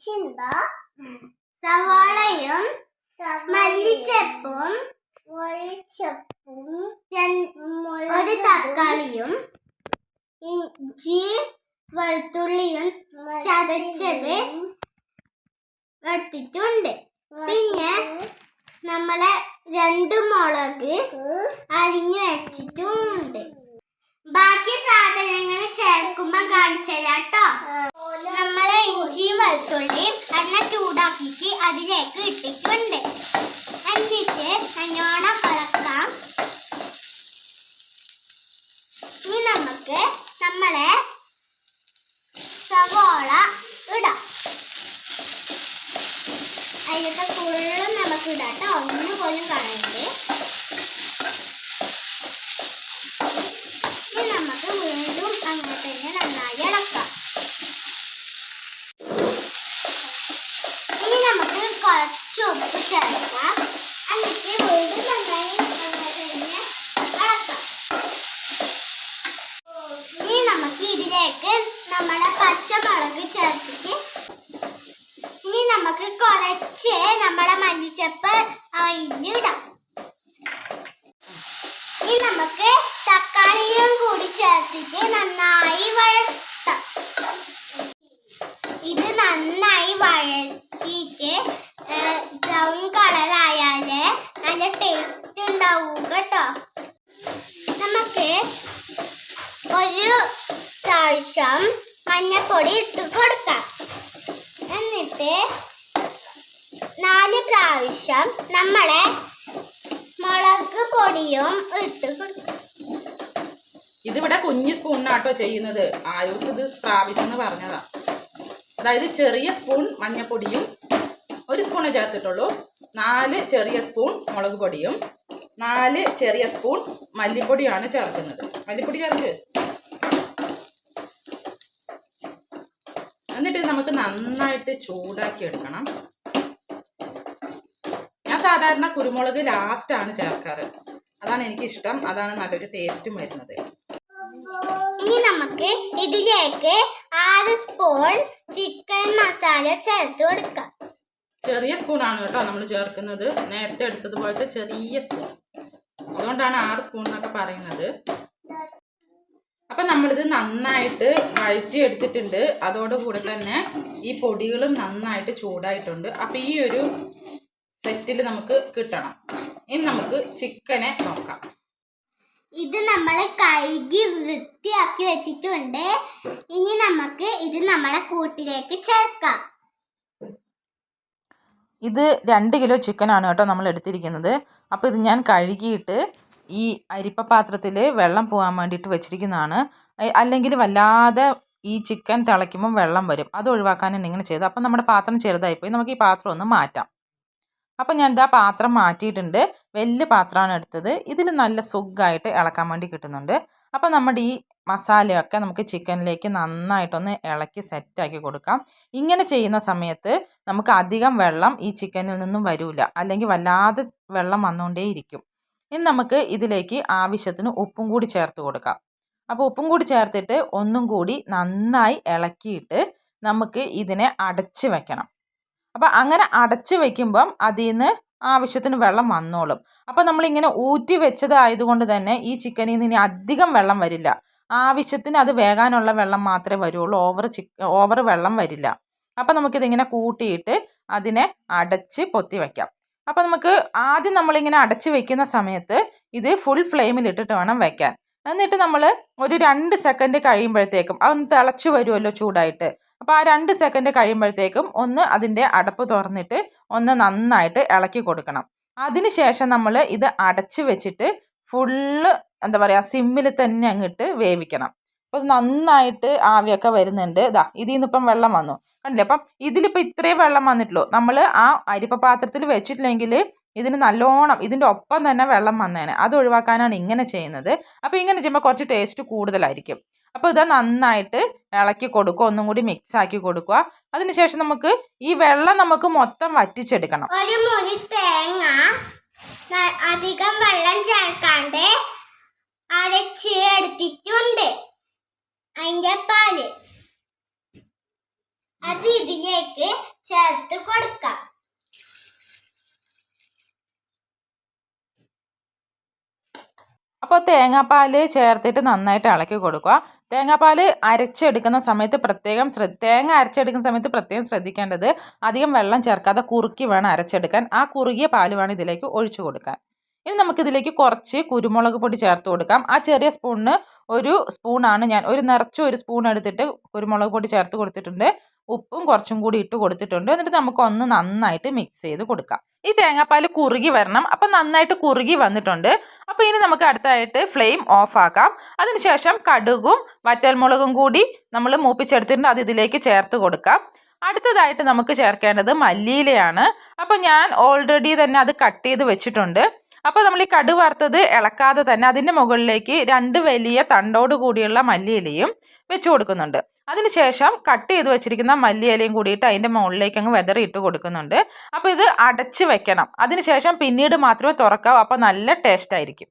ചിന്ത സവാളയും മല്ലിച്ചപ്പും മല്ലിച്ചപ്പും ഒരു തക്കാളിയും ഇഞ്ചി വെളുത്തുള്ളിയും ചതച്ചത് എടുത്തിട്ടുണ്ട് പിന്നെ നമ്മളെ രണ്ട് മുളക് അരിഞ്ഞു വെച്ചിട്ടുണ്ട്. ബാക്കി സാധനങ്ങൾ ചേർക്കുമ്പോ ഇഞ്ചിയും വെളുത്തുള്ളിയും എണ്ണ ചൂടാക്കിയിട്ട് അതിലേക്ക് ഇട്ടിട്ടുണ്ട്. എന്നിട്ട് നല്ലോണം ഇളക്കാം ഇനി നമുക്ക് നമ്മളെ സവോള ഇടാം. അതിലൊക്കെ ഫുള്ളും നമുക്ക് ഇടാം കേട്ടോ ഒന്ന് പോലും കളയരുത് ഇനി നമുക്ക് വീണ്ടും അങ്ങനെ തന്നെ നന്നായി ഇളക്കാം ഇനി നമുക്ക് കുറച്ച് ഉപ്പ് ചേർക്കാം എന്നിട്ട് വീണ്ടും നന്നായി തന്നെ ഇനി നമുക്ക് ഇതിലേക്ക് നമ്മുടെ പച്ചമുളക് ചേർത്തിട്ട് ഇനി നമുക്ക് കുറച്ച് നമ്മുടെ മല്ലിച്ചപ്പ് അതിലിടാം ഇനി നമുക്ക് തക്കാളിയും കൂടി ചേർത്തിട്ട് നന്നായി വഴത്താം ഇത് നന്നായി വഴറ്റിയിട്ട് ബ്രൗൺ കളർ ആയാലേ നല്ല ടേസ്റ്റ് ഉണ്ടാവും കേട്ടോ നമുക്ക് ഒരു പ്രാവശ്യം മഞ്ഞപ്പൊടി ഇട്ട് കൊടുക്കാം. എന്നിട്ട് നാല് പ്രാവശ്യം നമ്മുടെ മുളക് പൊടിയും ഇട്ട് കൊടുക്കാം. ഇതിവിടെ കുഞ്ഞു സ്പൂണിനാട്ടോ ചെയ്യുന്നത്. ആയൂസ് ഇത് പ്രാവശ്യം എന്ന് പറഞ്ഞതാ. അതായത് ചെറിയ സ്പൂൺ മഞ്ഞപ്പൊടിയും ഒരു സ്പൂണേ ചേർത്തിട്ടുള്ളൂ. നാല് ചെറിയ സ്പൂൺ മുളക് പൊടിയും നാല് ചെറിയ സ്പൂൺ മല്ലിപ്പൊടിയാണ് ചേർക്കുന്നത്. മല്ലിപ്പൊടി ചേർക്ക്. എന്നിട്ട് നമുക്ക് നന്നായിട്ട് ചൂടാക്കി എടുക്കണം. ഞാൻ സാധാരണ കുരുമുളക് ലാസ്റ്റാണ് ആണ് ചേർക്കാറ്. അതാണ് എനിക്ക് ഇഷ്ടം അതാണ് നല്ലൊരു ടേസ്റ്റും വരുന്നത്. ഇനി നമുക്ക് ഇതിലേക്ക് ആറ് സ്പൂൺ ചിക്കൻ മസാല ചേർത്ത് കൊടുക്കാം. ചെറിയ സ്പൂണാണ് കേട്ടോ നമ്മൾ ചേർക്കുന്നത്. നേരത്തെ എടുത്തതുപോലത്തെ ചെറിയ സ്പൂൺ അതുകൊണ്ടാണ് ആറ് സ്പൂൺ എന്നൊക്കെ പറയുന്നത്. അപ്പം നമ്മളിത് നന്നായിട്ട് വഴറ്റി എടുത്തിട്ടുണ്ട് അതോടുകൂടെ തന്നെ ഈ പൊടികളും നന്നായിട്ട് ചൂടായിട്ടുണ്ട്. അപ്പം ഈ ഒരു സെറ്റിൽ നമുക്ക് കിട്ടണം. ഇനി നമുക്ക് ചിക്കനെ നോക്കാം. ഇത് നമ്മൾ കഴുകി വൃത്തിയാക്കി വെച്ചിട്ടുണ്ട്. ഇനി നമുക്ക് ഇത് നമ്മളെ കൂട്ടിലേക്ക് ചേർക്കാം. ഇത് രണ്ട് കിലോ ചിക്കനാണ് കേട്ടോ നമ്മൾ എടുത്തിരിക്കുന്നത് അപ്പോൾ ഇത് ഞാൻ കഴുകിയിട്ട് ഈ അരിപ്പ പാത്രത്തിൽ വെള്ളം പോകാൻ വേണ്ടിയിട്ട് വെച്ചിരിക്കുന്നതാണ്. അല്ലെങ്കിൽ വല്ലാതെ ഈ ചിക്കൻ തിളയ്ക്കുമ്പോൾ വെള്ളം വരും. അത് ഒഴിവാക്കാനാണ് ഇങ്ങനെ ചെയ്തത് അപ്പം നമ്മുടെ പാത്രം ചെറുതായിപ്പോയി. നമുക്ക് ഈ പാത്രം ഒന്ന് മാറ്റാം. അപ്പം ഞാൻ ഇതാ പാത്രം മാറ്റിയിട്ടുണ്ട്. വലിയ പാത്രമാണ് എടുത്തത്. ഇതിൽ നല്ല സുഖമായിട്ട് ഇളക്കാൻ വേണ്ടി കിട്ടുന്നുണ്ട്. അപ്പം നമ്മുടെ ഈ മസാലയൊക്കെ നമുക്ക് ചിക്കനിലേക്ക് നന്നായിട്ടൊന്ന് ഇളക്കി സെറ്റാക്കി കൊടുക്കാം. ഇങ്ങനെ ചെയ്യുന്ന സമയത്ത് നമുക്ക് അധികം വെള്ളം ഈ ചിക്കനിൽ നിന്നും വരില്ല അല്ലെങ്കിൽ വല്ലാതെ വെള്ളം വന്നുകൊണ്ടേയിരിക്കും. ഇനി നമുക്ക് ഇതിലേക്ക് ആവശ്യത്തിന് ഉപ്പും കൂടി ചേർത്ത് കൊടുക്കാം. അപ്പോൾ ഉപ്പും കൂടി ചേർത്തിട്ട് ഒന്നും കൂടി നന്നായി ഇളക്കിയിട്ട് നമുക്ക് ഇതിനെ അടച്ച് വെക്കണം. അപ്പോൾ അങ്ങനെ അടച്ച് വെക്കുമ്പം അതിൽ നിന്ന് ആവശ്യത്തിന് വെള്ളം വന്നോളും. അപ്പോൾ നമ്മളിങ്ങനെ ഊറ്റി വെച്ചതായതുകൊണ്ട് തന്നെ ഈ ചിക്കനിൽ നിന്ന് ഇനി അധികം വെള്ളം വരില്ല. ആവശ്യത്തിന് അത് വേകാനുള്ള വെള്ളം മാത്രമേ വരുള്ളൂ. ഓവർ ചിക്ക ഓവർ വെള്ളം വരില്ല. അപ്പോൾ നമുക്കിതിങ്ങനെ കൂട്ടിയിട്ട് അതിനെ അടച്ച് പൊത്തി വയ്ക്കാം അപ്പോൾ നമുക്ക് ആദ്യം നമ്മളിങ്ങനെ അടച്ച് വെക്കുന്ന സമയത്ത് ഇത് ഫുൾ ഫ്ലെയിമിൽ ഇട്ടിട്ട് വേണം വെക്കാൻ. എന്നിട്ട് നമ്മൾ ഒരു രണ്ട് സെക്കൻഡ് കഴിയുമ്പോഴത്തേക്കും അതൊന്ന് തിളച്ച് വരുമല്ലോ ചൂടായിട്ട്. അപ്പോൾ ആ രണ്ട് സെക്കൻഡ് കഴിയുമ്പോഴത്തേക്കും ഒന്ന് അതിന്റെ അടപ്പ് തുറന്നിട്ട് ഒന്ന് നന്നായിട്ട് ഇളക്കി കൊടുക്കണം. അതിന് ശേഷം നമ്മൾ ഇത് അടച്ച് വെച്ചിട്ട് ഫുള്ള് എന്താ പറയുക സിമ്മിൽ തന്നെ അങ്ങിട്ട് വേവിക്കണം. അപ്പോൾ നന്നായിട്ട് ആവിയൊക്കെ വരുന്നുണ്ട്. ഇതാ ഇതിൽ നിന്നിപ്പം വെള്ളം വന്നു. കണ്ടില്ലേ? അപ്പം ഇതിലിപ്പോൾ ഇത്രയും വെള്ളം വന്നിട്ടുള്ളൂ. നമ്മൾ ആ അരിപ്പ പാത്രത്തിൽ വെച്ചിട്ടില്ലെങ്കിൽ ഇതിന് നല്ലോണം ഇതിന്റെ ഒപ്പം തന്നെ വെള്ളം വന്നേനെ. അത് ഒഴിവാക്കാനാണ് ഇങ്ങനെ ചെയ്യുന്നത്. അപ്പോൾ ഇങ്ങനെ ചെയ്യുമ്പോൾ കുറച്ച് ടേസ്റ്റ് കൂടുതലായിരിക്കും. അപ്പോൾ ഇത് നന്നായിട്ട് ഇളക്കി കൊടുക്കുക. ഒന്നും കൂടി മിക്സ് ആക്കി കൊടുക്കുക. അതിനുശേഷം നമുക്ക് ഈ വെള്ളം നമുക്ക് മൊത്തം വറ്റിച്ചെടുക്കണം. ഒരു മുറി തേങ്ങ അധികം വെള്ളം ചേർക്കാണ്ട് അരച്ച് എടുത്തിട്ടുണ്ട്. അതിന്റെ പാൽ അത് ഇതിലേക്ക് ചേർത്ത് കൊടുക്കാം അപ്പോൾ തേങ്ങാപ്പാൽ ചേർത്തിട്ട് നന്നായിട്ട് ഇളക്കി കൊടുക്കുക. തേങ്ങാപ്പാൽ അരച്ചെടുക്കുന്ന സമയത്ത് പ്രത്യേകം ശ്രദ്ധ തേങ്ങ അരച്ചെടുക്കുന്ന സമയത്ത് പ്രത്യേകം ശ്രദ്ധിക്കേണ്ടത് അധികം വെള്ളം ചേർക്കാതെ കുറുക്കി വേണം അരച്ചെടുക്കാൻ. ആ കുറുകിയ പാൽ വേണം ഇതിലേക്ക് ഒഴിച്ചു കൊടുക്കാൻ. ഇനി നമുക്കിതിലേക്ക് കുറച്ച് കുരുമുളക് പൊടി ചേർത്ത് കൊടുക്കാം. ആ ചെറിയ സ്പൂണിന് ഒരു സ്പൂണാണ് ഞാൻ ഒരു നിറച്ച് ഒരു സ്പൂൺ എടുത്തിട്ട് കുരുമുളക് പൊടി ചേർത്ത് കൊടുത്തിട്ടുണ്ട്. ഉപ്പും കുറച്ചും കൂടി ഇട്ട് കൊടുത്തിട്ടുണ്ട്. എന്നിട്ട് നമുക്കൊന്ന് നന്നായിട്ട് മിക്സ് ചെയ്ത് കൊടുക്കാം. ഈ തേങ്ങാപ്പാൽ കുറുകി വരണം. അപ്പം നന്നായിട്ട് കുറുകി വന്നിട്ടുണ്ട്. അപ്പോൾ ഇനി നമുക്ക് അടുത്തായിട്ട് ഫ്ലെയിം ഓഫ് ആക്കാം. അതിനുശേഷം കടുകും വറ്റൽമുളകും കൂടി നമ്മൾ മൂപ്പിച്ചെടുത്തിട്ടുണ്ട്. അത് ഇതിലേക്ക് ചേർത്ത് കൊടുക്കാം. അടുത്തതായിട്ട് നമുക്ക് ചേർക്കേണ്ടത് മല്ലിയിലയാണ്. അപ്പോൾ ഞാൻ ഓൾറെഡി തന്നെ അത് കട്ട് ചെയ്ത് വെച്ചിട്ടുണ്ട്. അപ്പോൾ നമ്മൾ ഈ കടു വറുത്തത് ഇളക്കാതെ തന്നെ അതിന്റെ മുകളിലേക്ക് രണ്ട് വലിയ തണ്ടോട് കൂടിയുള്ള മല്ലിയിലയും വെച്ച് കൊടുക്കുന്നുണ്ട്. അതിനുശേഷം കട്ട് ചെയ്ത് വെച്ചിരിക്കുന്ന മല്ലിയിലയും കൂടിയിട്ട് അതിന്റെ മുകളിലേക്ക് അങ്ങ് വെതറി ഇട്ട് കൊടുക്കുന്നുണ്ട്. അപ്പോൾ ഇത് അടച്ച് വെക്കണം. അതിനുശേഷം പിന്നീട് മാത്രമേ തുറക്കാവൂ. അപ്പോൾ നല്ല ടേസ്റ്റ് ആയിരിക്കും.